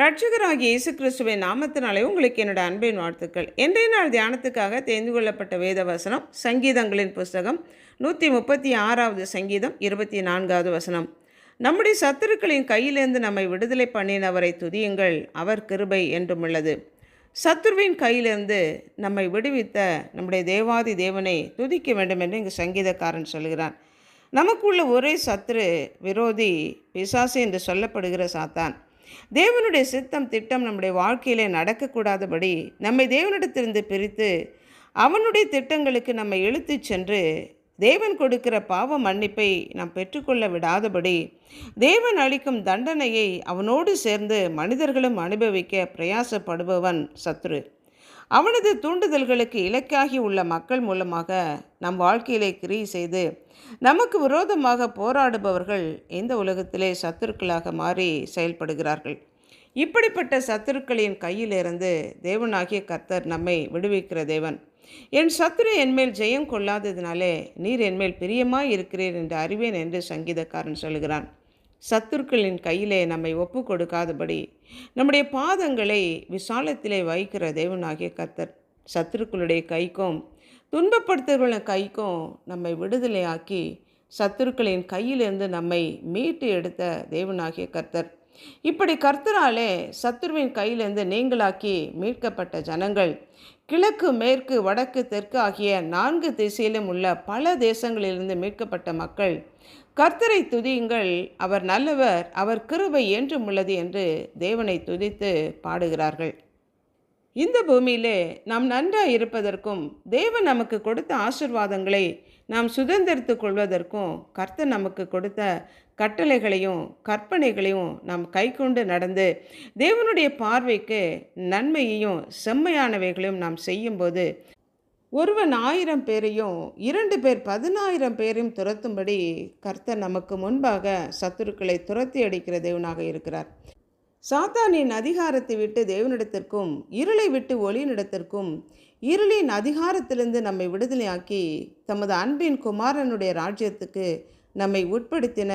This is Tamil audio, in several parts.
ரட்சகராகிய இயேசு கிறிஸ்துவின் நாமத்தினாலே உங்களுக்கு என்னோட அன்பின் வாழ்த்துக்கள். இன்றைய நாள் தியானத்துக்காக தெரிந்து கொள்ளப்பட்ட வேத வசனம் சங்கீதங்களின் புஸ்தகம் நூற்றி முப்பத்தி ஆறாவது சங்கீதம் இருபத்தி நான்காவது வசனம். நம்முடைய சத்துருக்களின் கையிலிருந்து நம்மை விடுதலை பண்ணினவரை துதியுங்கள் அவர் கிருபை என்றும் உள்ளது. சத்துருவின் கையிலிருந்து நம்மை விடுவித்த நம்முடைய தேவாதி தேவனை துதிக்க வேண்டும் என்று இங்கு சங்கீதக்காரன் சொல்கிறான். நமக்குள்ள ஒரே சத்துரு விரோதி பிசாசு என்று சொல்லப்படுகிற சாத்தான். தேவனுடைய சித்தம் திட்டம் நம்முடைய வாழ்க்கையிலே நடக்கக்கூடாதபடி நம்மை தேவனிடத்திலிருந்து பிரித்து அவனுடைய திட்டங்களுக்கு நம்மை இழுத்துச் சென்று தேவன் கொடுக்கிற பாவ மன்னிப்பை நாம் பெற்றுக்கொள்ள விடாதபடி தேவன் அளிக்கும் தண்டனையை அவனோடு சேர்ந்து மனிதர்களும் அனுபவிக்க பிரயாசப்படுபவன் சத்ரு. அவனது தூண்டுதல்களுக்கு இலக்காகி உள்ள மக்கள் மூலமாக நம் வாழ்க்கையிலே கிரியை செய்து நமக்கு விரோதமாக போராடுபவர்கள் இந்த உலகத்திலே சத்துருக்களாக மாறி செயல்படுகிறார்கள். இப்படிப்பட்ட சத்துருக்களின் கையிலிருந்து தேவனாகிய கர்த்தர் நம்மை விடுவிக்கிற தேவன். என் சத்துரு என்மேல் ஜெயம் கொள்ளாததினாலே நீர் என்மேல் பிரியமாய் இருக்கிறீர் என்று அறிவேன் என்று சங்கீதக்காரன் சொல்கிறான் சத்துருக்களின் கையிலே நம்மை ஒப்பு கொடுக்காதபடி நம்முடைய பாதங்களை விசாலத்திலே வைக்கிற தேவனாகிய கர்த்தர் சத்துருக்களுடைய கைக்கும் துன்பப்படுத்துகிற கைக்கும் நம்மை விடுதலையாக்கி சத்துருக்களின் கையிலிருந்து நம்மை மீட்டு எடுத்த தேவனாகிய கர்த்தர். இப்படி கர்த்தராலே சத்துருவின் கையிலிருந்து நீங்களாக்கி மீட்கப்பட்ட ஜனங்கள் கிழக்கு மேற்கு வடக்கு தெற்கு ஆகிய நான்கு திசையிலும் உள்ள பல தேசங்களிலிருந்து மீட்கப்பட்ட மக்கள் கர்த்தரை துதியுங்கள் அவர் நல்லவர் அவர் கிருபை என்றும் உள்ளது என்று தேவனை துதித்து பாடுகிறார்கள். இந்த பூமியிலே நாம் நன்றாக இருப்பதற்கும் தேவன் நமக்கு கொடுத்த ஆசிர்வாதங்களை நாம் சுதந்திரித்து கொள்வதற்கும் கர்த்தர் நமக்கு கொடுத்த கட்டளைகளையும் கற்பனைகளையும் நாம் கைக்கொண்டு நடந்து தேவனுடைய பார்வைக்கு நன்மையையும் செம்மையானவைகளையும் நாம் செய்யும்போது ஒருவன் ஆயிரம் பேரையும் இரண்டு பேர் பதினாயிரம் பேரையும் துரத்தும்படி கர்த்தர் நமக்கு முன்பாக சத்துருக்களை துரத்தி அடிக்கிற தேவனாக இருக்கிறார். சாத்தானின் அதிகாரத்தை விட்டு தேவனிடத்திற்கும் இருளை விட்டு ஒளியினிடத்திற்கும் இருளின் அதிகாரத்திலிருந்து நம்மை விடுதலையாக்கி தமது அன்பின் குமாரனுடைய ராஜ்யத்துக்கு நம்மை உட்படுத்தின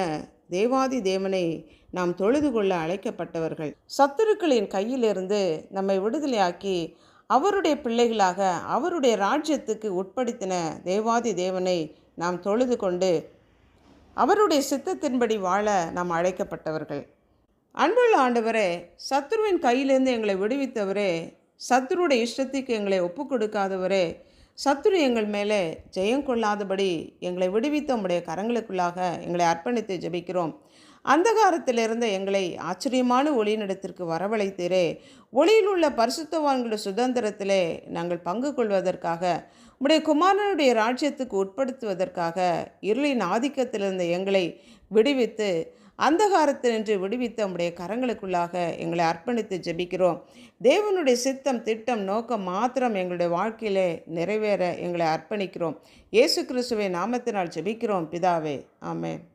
தேவாதி தேவனை நாம் தொழுது கொள்ள அழைக்கப்பட்டவர்கள். சத்துருக்களின் கையிலிருந்து நம்மை விடுதலையாக்கி அவருடைய பிள்ளைகளாக அவருடைய ராஜ்யத்துக்கு உட்படுத்தின தேவாதி தேவனை நாம் தொழுது கொண்டு அவருடைய சித்தத்தின்படி வாழ நாம் அழைக்கப்பட்டவர்கள். அன்புள்ள ஆண்டவரே சத்ருவின் கையிலேருந்து எங்களை விடுவித்தவரே சத்ருடைய இஷ்டத்துக்கு எங்களை ஒப்பு கொடுக்காதவரே சத்ரு எங்கள் மேலே ஜெயம் கொள்ளாதபடி எங்களை விடுவித்த உம்முடைய கரங்களுக்குள்ளாக எங்களை அர்ப்பணித்து ஜெபிக்கிறோம். அந்தகாரத்திலிருந்து எங்களை ஆச்சரியமான ஒளியினிடத்திற்கு வரவழைத்தீரே. ஒளியில் உள்ள பரிசுத்தவான்களுடைய சுதந்திரத்திலே நாங்கள் பங்கு கொள்வதற்காக உடைய குமாரனுடைய ராஜ்யத்துக்கு உட்படுத்துவதற்காக இருளின் ஆதிக்கத்திலிருந்து எங்களை விடுவித்து அந்தகாரத்தினின்று விடுவித்த உம்முடைய கரங்களுக்குள்ளாக எங்களை அர்ப்பணித்து ஜெபிக்கிறோம். தேவனுடைய சித்தம் திட்டம் நோக்கம் மாத்திரம் எங்களுடைய வாழ்க்கையிலே நிறைவேற எங்களை அர்ப்பணிக்கிறோம். இயேசு கிறிஸ்துவை நாமத்தினால் ஜெபிக்கிறோம். பிதாவே ஆமென்.